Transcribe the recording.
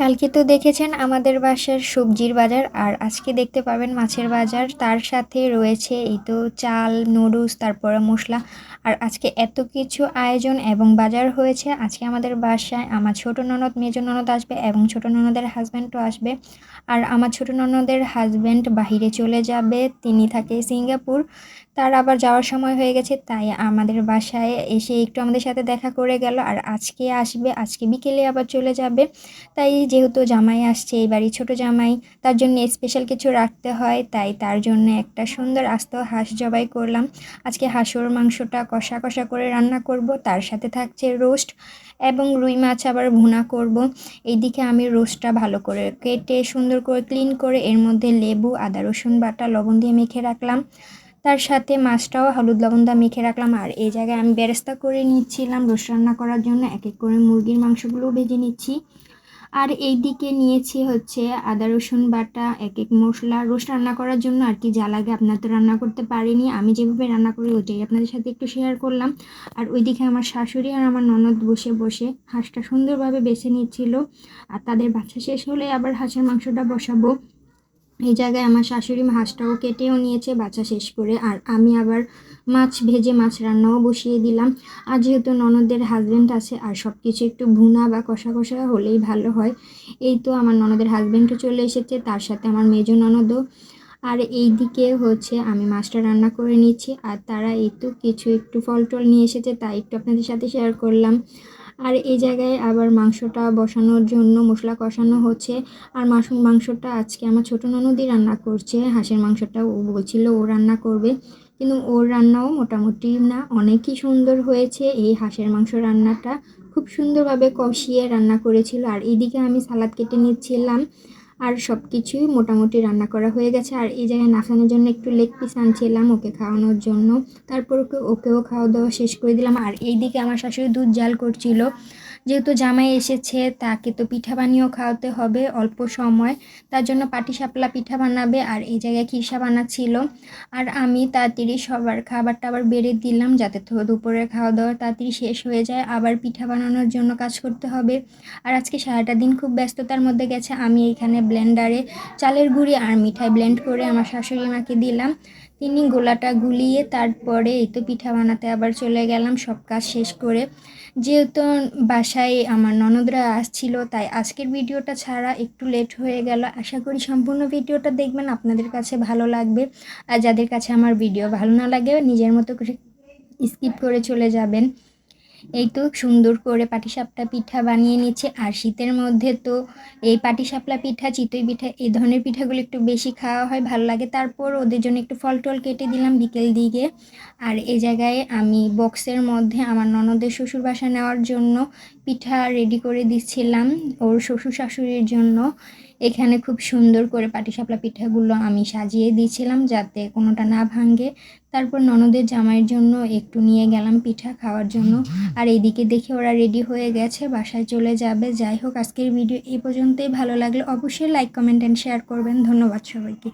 কালকে তো দেখেছেন আমাদের বাসার সবজির বাজার, আর আজকে দেখতে পাবেন মাছের বাজার। তার সাথে রয়েছে এই তো চাল, নুডলস, তারপরে মশলা। আর আজকে এত কিছু আয়োজন এবং বাজার হয়েছে। আজকে আমাদের বাসায় আমার ছোট ননদ, মেজো ননদ আসবে এবং ছোট ননদের হাজব্যান্ডও আসবে। আর আমার ছোট ননদের হাজব্যান্ড বাহিরে চলে যাবে। তিনি থাকে সিঙ্গাপুর। তার আবার যাওয়ার সময় হয়ে গেছে, তাই আমাদের বাসায় এসে একটু আমাদের সাথে দেখা করে গেল। আর আজকে আসবে, আজকে বিকেলে আবার চলে যাবে। তাই যেহেতু জামাই আসছে, এই বাড়ি ছোটো জামাই, তার জন্য স্পেশাল কিছু রাখতে হয়। তাই তার জন্য একটা সুন্দর আস্ত হাঁস জবাই করলাম। আজকে হাঁসুর মাংসটা কষা কষা করে রান্না করব। তার সাথে থাকছে রোস্ট এবং রুই মাছ আবার ভুনা করব। এইদিকে আমি রোস্টটা ভালো করে কেটে সুন্দর করে ক্লিন করে এর মধ্যে লেবু, আদা রসুন বাটা, লবণ দিয়ে মেখে রাখলাম। তার সাথে মাছটাও হলুদ লবণ দিয়ে মেখে রাখলাম। আর এই জায়গায় আমি বেরেস্তা করে নিচ্ছিলাম রোস রান্না করার জন্য। এক এক করে মুরগির মাংসগুলোও ভেজে নিচ্ছি। আর এই দিকে নিয়েছি হচ্ছে আদা, রসুন বাটা এক এক মশলা রোস্ট রান্না করার জন্য। আর কি যা লাগে আপনার তো রান্না করতে পারিনি। আমি যেভাবে রান্না করি ওইটাই আপনাদের সাথে একটু শেয়ার করলাম। আর ওইদিকে আমার শাশুড়ি আর আমার ননদ বসে বসে হাঁসটা সুন্দরভাবে বেছে নিচ্ছিল। আর তাদের বাচ্চা শেষ হলে আবার হাঁসের মাংসটা বসাবো। এই জায়গায় আমার শাশুড়ি হাঁসটাও কেটেও নিয়েছে, বাচ্চা শেষ করে। আর আমি আবার মাছ ভেজে মাছ রান্নাও বসিয়ে দিলাম। আর যেহেতু ননদের হাজব্যান্ড আছে, আর সব কিছু একটু ভুনা বা কষা কষা হলেই ভালো হয়। এই তো আমার ননদের হাজব্যান্ডও চলে এসেছে, তার সাথে আমার মেজো ননদও। আর এই দিকে হচ্ছে আমি মাছটা রান্না করে নিচ্ছি। আর তারা এই তো কিছু একটু ফল টল নিয়ে এসেছে, তাই একটু আপনাদের সাথে শেয়ার করলাম। আর এই জায়গায় আবার মাংসটা বসানোর জন্য মশলা কষানো হচ্ছে। আর মাসুম মাংসটা আজকে আমার ছোটো ননদি রান্না করছে। হাঁসের মাংসটা ও বলছিল ও রান্না করবে। কিন্তু ওর রান্নাও মোটামুটি না, অনেকই সুন্দর হয়েছে। এই হাঁসের মাংস রান্নাটা খুব সুন্দরভাবে কষিয়ে রান্না করেছিল। আর এদিকে আমি সালাদ কেটে নিচ্ছিলাম। আর সব কিছুই মোটামুটি রান্না করা হয়ে গেছে। আর এই জায়গায় নাফানের জন্য একটু লেগ পিস আনছিলাম ওকে খাওয়ানোর জন্য। তারপর ওকে, ওকেও খাওয়া দাওয়া শেষ করে দিলাম। আর এইদিকে আমার শাশুড়ি দুধ জাল করছিল। যেহেতু জামাই এসেছে, তাকে তো পিঠা বানিয়েও খাওয়াতে হবে অল্প সময়। তার জন্য পাটি সাপলা পিঠা বানাবে আর এই জায়গায় খিসা বানাচ্ছিল। আর আমি তাড়াতাড়ি সবার খাবার টাবার বেড়ে দিলাম যাতে তো দুপুরের খাওয়া দাওয়া তাড়াতাড়ি শেষ হয়ে যায়। আবার পিঠা বানানোর জন্য কাজ করতে হবে। আর আজকে সারাটা দিন খুব ব্যস্ততার মধ্যে গেছে। আমি এখানে ব্লেন্ডারে চালের গুঁড়ি আর মিঠাই ব্লেন্ড করে আমার শাশুড়ি মাকে দিলাম। তিনি গোলাটা গুলিয়ে তারপরে এই তো পিঠা বানাতে আবার চলে গেলাম, সব কাজ শেষ করে। যেহেতু বাসায় আমার ননদরা আসছিল, তাই আজকের ভিডিওটা ছাড়া একটু লেট হয়ে গেল। আশা করি সম্পূর্ণ ভিডিওটা দেখবেন, আপনাদের কাছে ভালো লাগবে। আর যাদের কাছে আমার ভিডিও ভালো না লাগে, নিজের মতো করে স্কিপ করে চলে যাবেন। এই তো সুন্দর করে পাটিসাপটা পিঠা বানিয়ে নিচ্ছে। আর শীতের মধ্যে তো এই পাটিসাপলা পিঠা, চিতই পিঠা, এই ধরনের পিঠাগুলো একটু বেশি খাওয়া হয়, ভালো লাগে। তারপর ওদের জন্য একটু ফল টল কেটে দিলাম বিকেল দিকে। আর এই জায়গায় আমি বক্সের মধ্যে আমার ননদের শ্বশুর বাসা নেওয়ার জন্য পিঠা রেডি করে দিচ্ছিলাম, ওর শ্বশুর শাশুড়ির জন্য। এখানে খুব সুন্দর করে পাটিসাপলা পিঠাগুলো আমি সাজিয়ে দিয়েছিলাম যাতে কোনোটা না ভাঙে। তারপর ননদের জামাইয়ের জন্য একটু নিয়ে গেলাম পিঠা খাওয়ার জন্য। আর এইদিকে দেখে ওরা রেডি হয়ে গেছে, বাসায় চলে যাবে। যাই হোক, আজকের ভিডিও এই পর্যন্তই। ভালো লাগলে অবশ্যই লাইক, কমেন্ট অ্যান্ড শেয়ার করবেন। ধন্যবাদ সবাইকে।